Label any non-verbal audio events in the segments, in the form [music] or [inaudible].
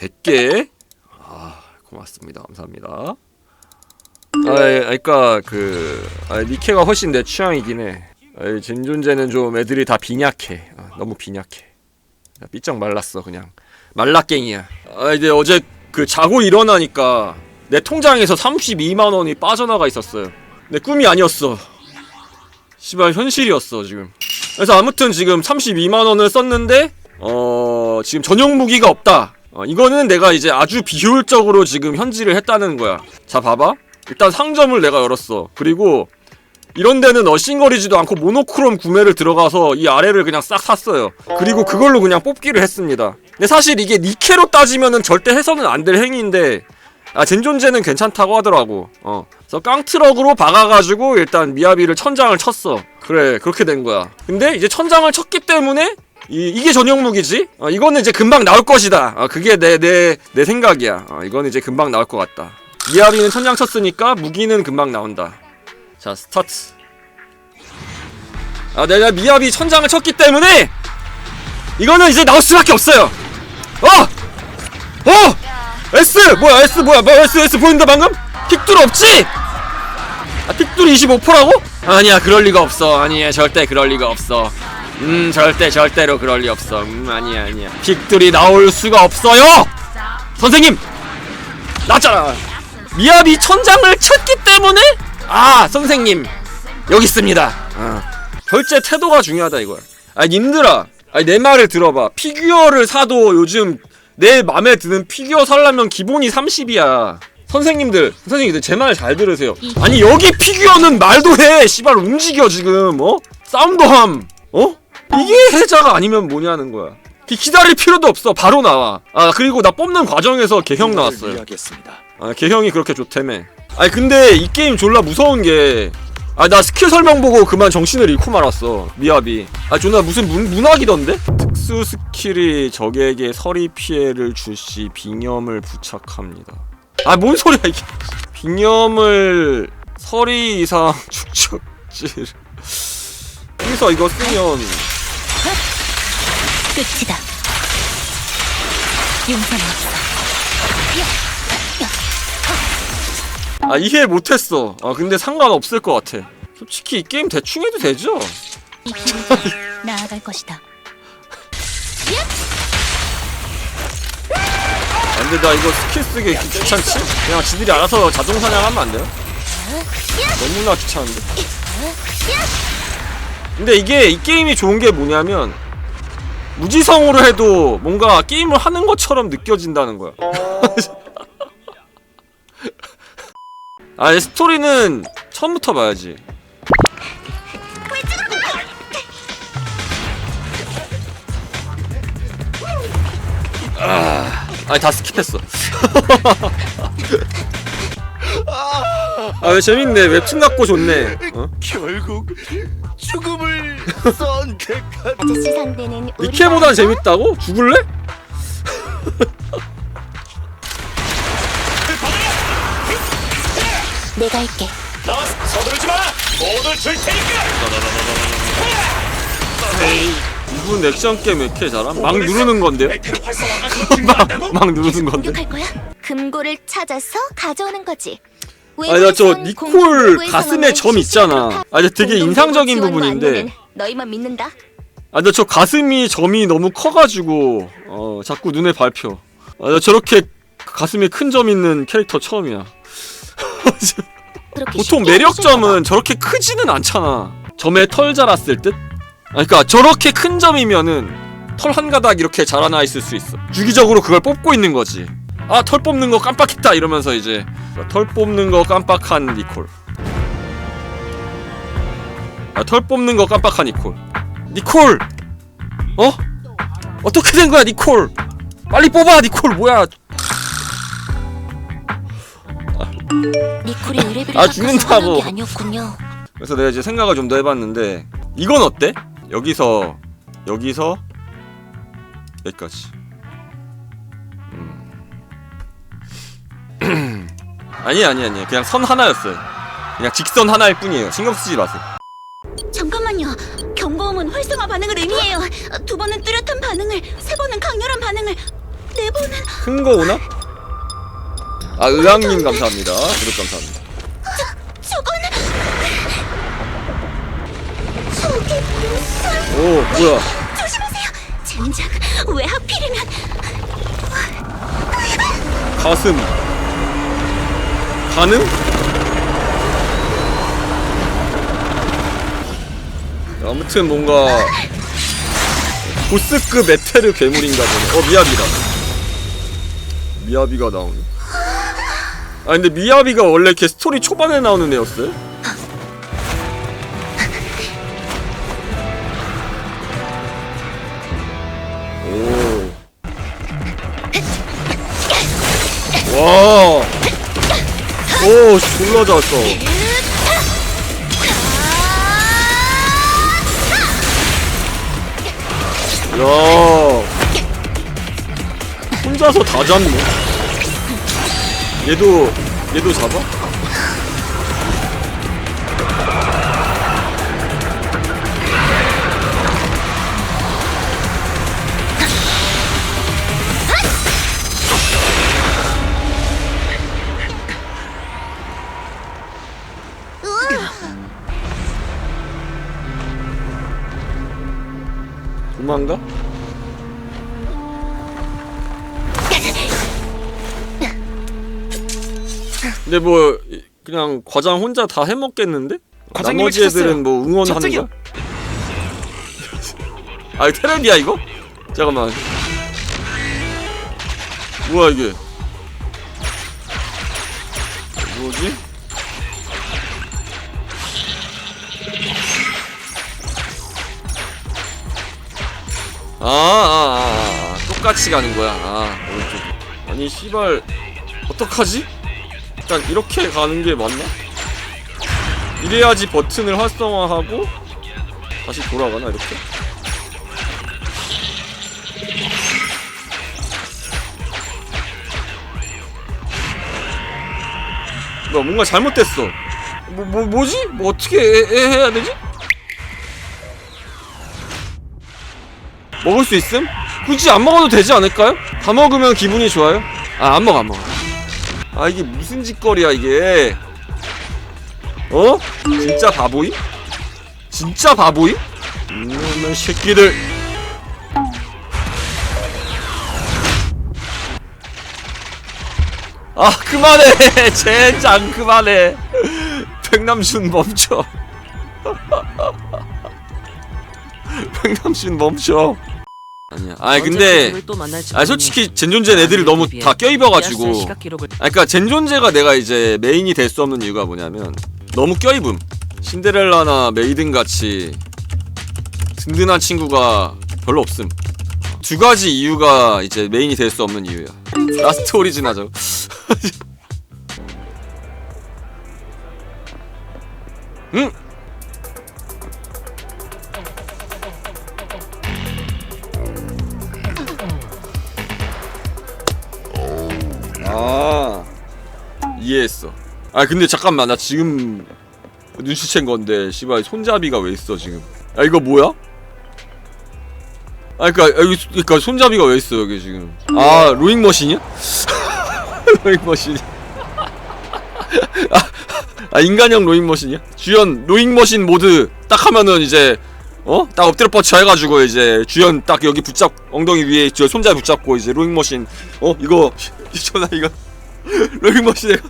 100개? 아 고맙습니다. 감사합니다. 아 그니까 그 아, 니케가 훨씬 내 취향이긴 해. 아, 진존재는 좀 애들이 다 빈약해. 아, 너무 빈약해. 야, 삐쩍 말랐어 그냥. 말라깽이야. 아 이제 어제 그 자고 일어나니까 내 통장에서 32만 원이 빠져나가 있었어요. 내 꿈이 아니었어. 씨발 현실이었어 지금. 그래서 아무튼 지금 32만 원을 썼는데 어 지금 전용 무기가 없다 어, 이거는 내가 이제 아주 비효율적으로 지금 현질을 했다는 거야. 자 봐봐. 일단 상점을 내가 열었어. 그리고 이런 데는 어싱거리지도 않고 모노크롬 구매를 들어가서 이 아래를 그냥 싹 샀어요. 그리고 그걸로 그냥 뽑기를 했습니다. 근데 사실 이게 니케로 따지면은 절대 해서는 안 될 행위인데 아 젠존제는 괜찮다고 하더라고. 어. 그래서 깡트럭으로 박아가지고 일단 미야비를 천장을 쳤어. 그래 그렇게 된 거야. 근데 이제 천장을 쳤기 때문에 이, 이게 전용 무기지 어, 이거는 이제 금방 나올 것이다 어, 그게 내 내 내 생각이야 어, 이거는 이제 금방 나올 것 같다 미야비는 천장 쳤으니까 무기는 금방 나온다 자 스타트 아 내가 미야비 천장을 쳤기 때문에 이거는 이제 나올 수밖에 없어요 어! 어! S! 뭐야 S 뭐야 뭐 S S 보인다 방금? 픽둘 없지? 아 픽둘 25%라고? 아니야 그럴 리가 없어 아니야 절대 그럴 리가 없어 음 절대 절대로 그럴 리 없어. 음 아니야 아니야. 픽둘이 나올 수가 없어요! 선생님! 나잖아. 미야비 천장을 쳤기 때문에? 아 선생님. 여기 있습니다. 어. 결제 태도가 중요하다 이거야 아 님들아. 아니 내 말을 들어봐. 피규어를 사도 요즘 내 맘에 드는 피규어 살려면 기본이 30이야. 선생님들 선생님들 제 말 잘 들으세요. 아니 여기 피규어는 말도 해. 씨발 움직여 지금. 어? 싸움도 함. 어? 이게 해자가 아니면 뭐냐는 거야. 기- 기다릴 필요도 없어. 바로 나와. 아 그리고 나 뽑는 과정에서 개형 나왔어요. 이야기했습니다. 아 개형이 그렇게 좋다며. 아니 근데 이 게임 졸라 무서운 게 아 나 스킬 설명 보고 그만 정신을 잃고 말았어. 미아비. 아 존나 무슨 문, 문학이던데? 특수 스킬이 적에게 서리 피해를 주시 빙염을 부착합니다. 아 뭔 소리야 이게. 빙염을 서리 이상 [laughs] 축적질. 여기서 이거 쓰면 끝이다. 용서는 없어. 아 이해 못했어 아 근데 상관없을 것 같아 솔직히 이 게임 대충 해도 되죠? 이 길을 따라 [laughs] 나아갈 것이다. 안 돼, 나 이거 스킬 쓰기 귀찮지? 그냥 지들이 알아서 자동 사냥하면 안 돼요? 너무나 귀찮은데? 근데 이게, 이 게임이 좋은 게 뭐냐면, 무지성으로 해도 뭔가 게임을 하는 것처럼 느껴진다는 거야. [laughs] 아, 이 스토리는 처음부터 봐야지. 아, 아니, 다 스킵했어. [laughs] 아, 왜 재밌네. 웹툰 같고 좋네. 어? 결국 죽음을 선택한 아저씨 상대는 니케보단 재밌다고? 죽을래? 내가 할게. 너 서두르지 마. 모두 줄 테니까. 이분 액션 게임 왜 이렇게 잘함? 막 누르는 건데요? 백태로 [laughs] 활성화가 막, 막 누르는 건데? 공격할 거야? 금고를 찾아서 가져오는 거지. 아니 나저 니콜 가슴에 점 있잖아. 아 근데 되게 인상적인 부분인데 너희만 믿는다. 아 근데 저 가슴이 점이 너무 커가지고 어 자꾸 눈에 밟혀. 아, 나 저렇게 가슴에 큰 점 있는 캐릭터 처음이야. 그렇게 보통 쉽게 매력점은 저렇게 크지는 않잖아. 점에 털 자랐을 듯? 아 그니까 저렇게 큰 점이면은 털 한 가닥 이렇게 자라나 있을 수 있어. 주기적으로 그걸 뽑고 있는 거지. 아 털 뽑는 거 깜빡했다 이러면서 이제 털 뽑는 거 깜빡한 니콜 아 털 뽑는 거 깜빡한 니콜 니콜 어? 어떻게 된 거야 니콜 빨리 뽑아 니콜 뭐야 니콜이 의뢰비를 아, 깎아서 죽는다고. 하는 게 아니었군요. 그래서 내가 이제 생각을 좀 더 해봤는데 이건 어때? 여기서 여기서 여기까지 음. [clears throat] 아니 아니 아니 그냥 선 하나였어요 그냥 직선 하나일 뿐이에요 신경 쓰지 마세요 잠깐만요. 경고음은 활성화 반응을 의미해요. 두 번은 뚜렷한 반응을, 세 번은 강렬한 반응을. 내보는 큰거 오나? 아 의왕님 감사합니다 구독 감사합니다 저거는 저게 무슨 오 뭐야 조심하세요. 젠장 왜 하필이면 가슴 가능? 아무튼 뭔가 보스급 메테르 괴물인가 보네 어 미야비다 미야비가 나오네 아 근데 미야비가 원래 걔 스토리 초반에 나오는 애였어요? 오 와. 오, 졸라 잘했어. 혼자서 다 잡네. 얘도, 얘도 잡아? 도망가? 근데 뭐 이- 그냥 과장 혼자 다 해먹겠는데? 과장님이 나머지 애들은 뭐 응원하는. 거야? [laughs] 아 이거 테레비야 이거? 잠깐만 뭐야 이게 뭐지? 아, 아, 아, 아, 똑같이 가는 거야. 아, 오른쪽. 아니, 씨발, 어떡하지? 일단 이렇게 가는 게 맞나? 이래야지 버튼을 활성화하고 다시 돌아가나 이렇게? 뭐 뭔가 잘못됐어. 뭐, 뭐 뭐지? 뭐 어떻게 해, 해- 해야 되지? 먹을 수 있음? 굳이 안 먹어도 되지 않을까요? 다 먹으면 기분이 좋아요? 아 안 먹어 안 먹어 아 이게 무슨 짓거리야 이게 어? 진짜 바보임? 진짜 바보임? 이놈의 새끼들 아 그만해 [laughs] 젠장 그만해 [laughs] 백남준 멈춰 [laughs] 백남준 멈춰 아니야. 아 근데 아 솔직히 젠존젠 애들이 너무 다 껴입어가지고. 아 그니까 젠존제가 내가 이제 메인이 될 수 없는 이유가 뭐냐면 너무 껴입음. 신데렐라나 메이든 같이 든든한 친구가 별로 없음. 두 가지 이유가 이제 메인이 될 수 없는 이유야 [laughs] 라스트 오리진 하죠. 응? 아 이해했어. 아 근데 잠깐만 나 지금 눈치챈 건데 씨발 손잡이가 왜 있어 지금? 아 이거 뭐야? 아 그니까 여기 그니까 손잡이가 왜 있어 여기 지금? 아 로잉 머신이야? [laughs] 로잉 머신. 아, 아 인간형 로잉 머신이야? 주연 로잉 머신 모드 딱 하면은 이제 어? 딱 엎드려 뻗쳐 해가지고 이제 주연 딱 여기 붙잡 엉덩이 위에 저 손잡이 붙잡고 이제 로잉 머신 어 이거 전화 이거 로잉 머신 내가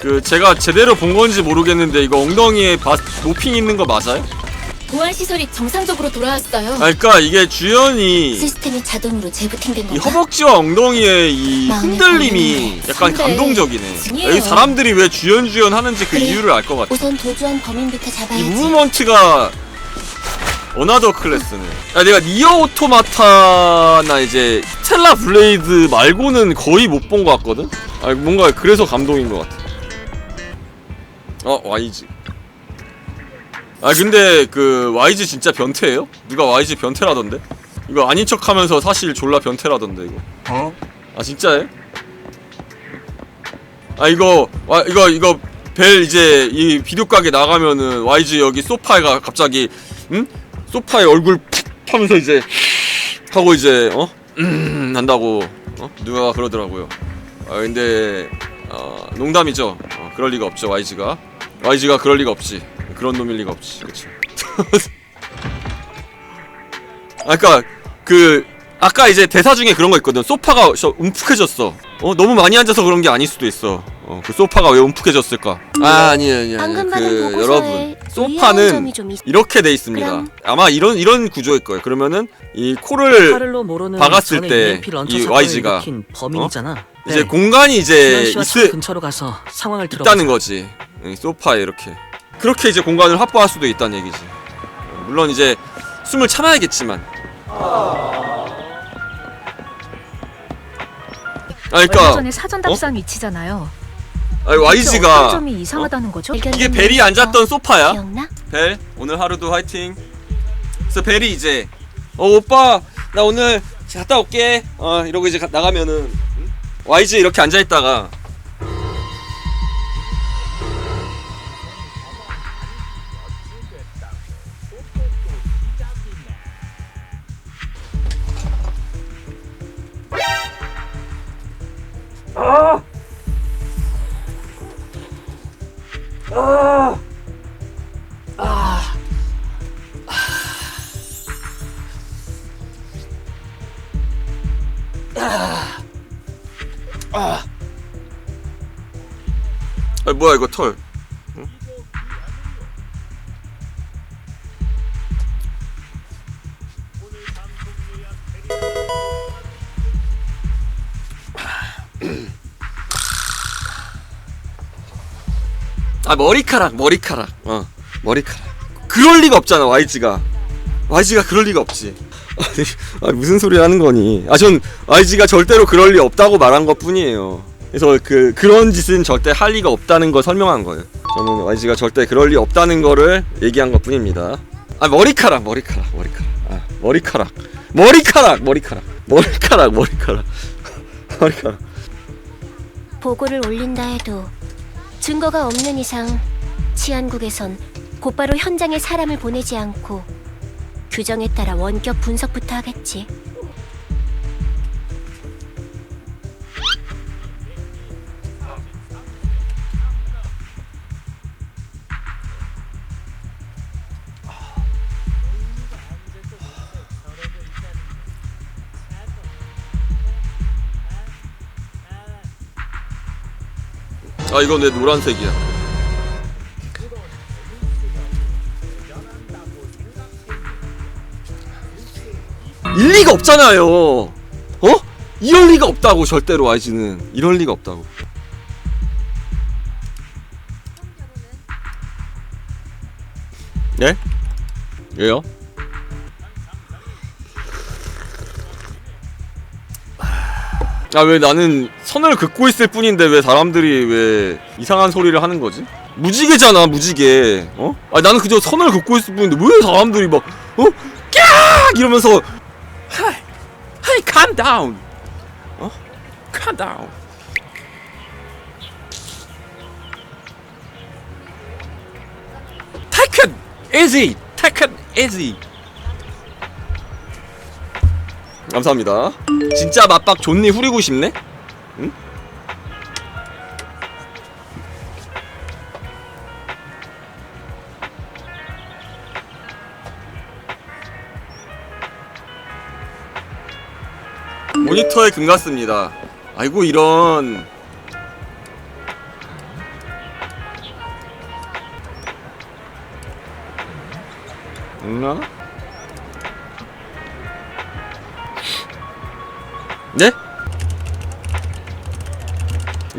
그 제가 제대로 본 건지 모르겠는데 이거 엉덩이에 바, 노핑 있는 거 맞아요? 보안 시설이 정상적으로 돌아왔어요. 아 그러니까 이게 주연이 시스템이 자동으로 재부팅된 이 건가? 허벅지와 엉덩이의 이 흔들림이. 약간 근데 감동적이네. 중요해요. 여기 사람들이 왜 주연 주연 하는지 그 그래. 이유를 알 것 같아. 우선 도주한 범인부터 이 잡아야지. 무브먼트가 어나더 클래스네. 야, 내가 니어 오토마타나 이제 스텔라 블레이드 말고는 거의 못 본 것 같거든. 아 뭔가 그래서 감동인 것 같아. 어 YG. 아 근데 그 YG 진짜 변태예요? 누가 YG 변태라던데? 이거 아닌 척하면서 사실 졸라 변태라던데 이거. 어? 아 진짜요? 아 이거 와 이거 이거 벨 이제 이 비디오 가게 나가면은 YG 여기 소파가 갑자기 응 소파에 얼굴 푹 하면서 이제 하고 이제 어 음, 한다고 어 누가 그러더라고요. 아 근데 어 농담이죠. 어, 그럴 리가 없죠 YG가 YG가 그럴 리가 없지 그런 놈일 리가 없지 그렇죠. [laughs] 아까 그 아까 이제 대사 중에 그런 거 있거든. 소파가 저 움푹해졌어. 어 너무 많이 앉아서 그런 게 아닐 수도 있어. 어 그 소파가 왜 움푹해졌을까? 아 아니 아니 방금 아니 받은 그 보고서에 여러분 소파는 점이 좀 있... 이렇게 돼 있습니다. 그럼- 아마 이런 이런 구조일 거예요. 그러면은 이 코를 카를로 모로는 박았을 전에 때 EMP 런처 이 사건을 YG 가 일으킨 범인이잖아. 이제 네. 공간이 이제 씨와 차 있을 근처로 가서 상황을 들어보자. 있다는 거지. 이 소파에 이렇게 그렇게 이제 공간을 확보할 수도 있다는 얘기지. 물론 이제 숨을 참아야겠지만. 아, 얼마 그러니까 전에 사전 답상 위치잖아요. 아니, 어떤 YG가 점이 이상하다는 거죠? 이게 벨이 앉았던 소파야. 기억나? 벨 오늘 하루도 화이팅. 그래서 벨이 이제 어 오빠 나 오늘 갔다 올게. 어 이러고 이제 가- 나가면은 응? YG 이렇게 앉아 있다가 아 뭐야 이거 털. 아 머리카락 머리카락. 어 머리카락. 그럴 리가 없잖아 YG가. YG가 그럴 리가 없지. 아니 아, 무슨 소리 하는 거니? 아 전 YG가 절대로 그럴 리 없다고 말한 것 뿐이에요. 그래서 그 그런 짓은 절대 할 리가 없다는 걸 설명한 거예요. 저는 YG가 절대 그럴 리 없다는 거를 얘기한 것 뿐입니다. 아 머리카락 머리카락 머리카락. 아 머리카락. 머리카락 머리카락. 머리카락 머리카락. [laughs] 머리카락. 보고를 올린다 해도 증거가 없는 이상 치안국에선 곧바로 현장에 사람을 보내지 않고 규정에 따라 원격 분석부터 하겠지. 아 이건 내 노란색이야 일리가 없잖아요 어? 이럴 리가 없다고 절대로 YG는 이럴 리가 없다고 예? 왜요? 아 왜 나는 선을 긋고 있을 뿐인데 왜 사람들이 왜 이상한 소리를 하는 거지? 무지개잖아 무지개 어? 아 나는 그저 선을 긋고 있을 뿐인데 왜 사람들이 막 어? 깍 이러면서 하이 하이 calm down 어? calm down take it easy 감사합니다. 진짜 맞박 존니 후리고 싶네? 응? 모니터에 금 같습니다. 아이고 이런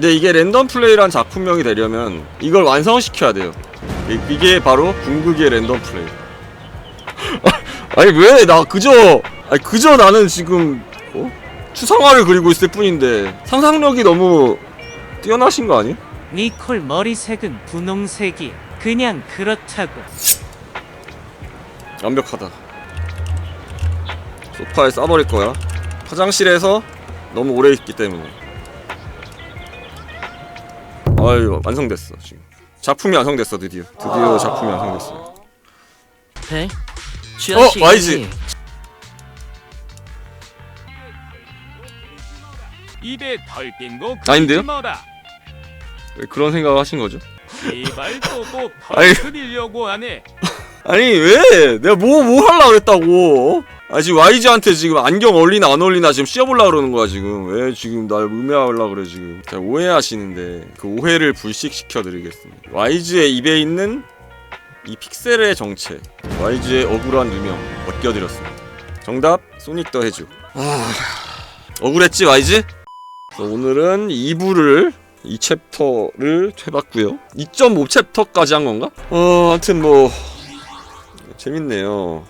근데 이게 랜덤 플레이란 작품명이 되려면 이걸 완성시켜야 돼요. 이- 이게 바로 궁극의 랜덤 플레이. [laughs] 아니 왜 나 그저 아니 그저 나는 지금 어? 추상화를 그리고 있을 뿐인데 상상력이 너무 뛰어나신 거 아니? 니콜 머리색은 분홍색이 그냥 그렇다고 완벽하다. 소파에 싸버릴 거야 화장실에서 너무 오래 있기 때문에 아유 완성됐어 지금 작품이 완성됐어 드디어 드디어 작품이 완성됐어 배? 주현 씨. 어, 와이지. 입에 털낀거 아닌데요? 마라. 왜 그런 생각을 하신 거죠? 제발. 터뜨리려고 [laughs] 하네. [laughs] 아니 왜 내가 뭐 뭐 하려고 그랬다고 아 지금 YG한테 지금 안경 어울리나 안 어울리나 지금 씌워보려고 그러는 거야 지금. 왜 지금 날 음해하려고 그래 지금. 자, 오해하시는데 그 오해를 불식시켜 드리겠습니다. YG의 입에 있는 이 픽셀의 정체 YG의 억울한 누명 맡겨드렸습니다. 정답 소닉 더 해주. 아 억울했지 YG? 오늘은 2부를 이 챕터를 해봤고요. 2.5 챕터까지 한 건가? 어 하여튼 뭐 재밌네요